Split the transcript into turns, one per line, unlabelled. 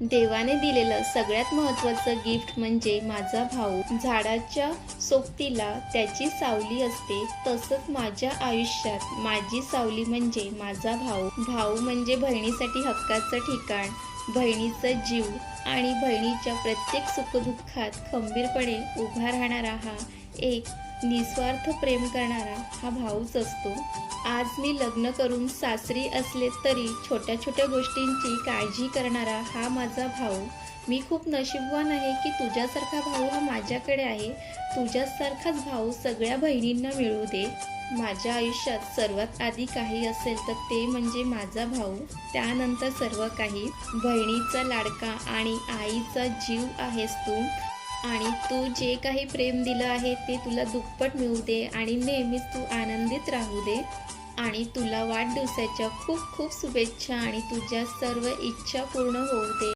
देवाने दिलेलं सगळ्यात महत्त्वाचं गिफ्ट म्हणजे माझा भाऊ. झाडाच्या सोबतीला त्याची सावली असते तसंच माझ्या आयुष्यात माझी सावली म्हणजे माझा भाऊ. भाऊ म्हणजे बहिणीसाठी हक्काचं ठिकाण बहिणीचा जीव आणि बहिणीच्या प्रत्येक सुखदुःखात खंबीरपणे उभा राहणारा हा एक निस्वार्थ प्रेम करणारा हा भाऊच असतो. आज मी लग्न करून सासरी असले तरी छोट्या छोट्या गोष्टींची काळजी करणारा हा माझा भाऊ. मी खूप नशीबवान आहे की तुझ्यासारखा भाऊ हा माझ्याकडे आहे. तुझ्यासारखाच भाऊ सगळ्या बहिणींना मिळू दे. माझ्या आयुष्यात सर्वात आधी काही असेल तर ते म्हणजे माझा भाऊ. त्यानंतर सर्व काही. बहिणीचा लाडका आणि आईचा जीव आहेस तू. आणि तू जे काही प्रेम दिलं आहे ते तुला दुप्पट मिळू दे आणि नेहमीच तू आनंदित राहू दे. आणि तुला वाढदिवसाच्या खूप खूप शुभेच्छा आणि तुझ्या सर्व इच्छा पूर्ण होऊ दे.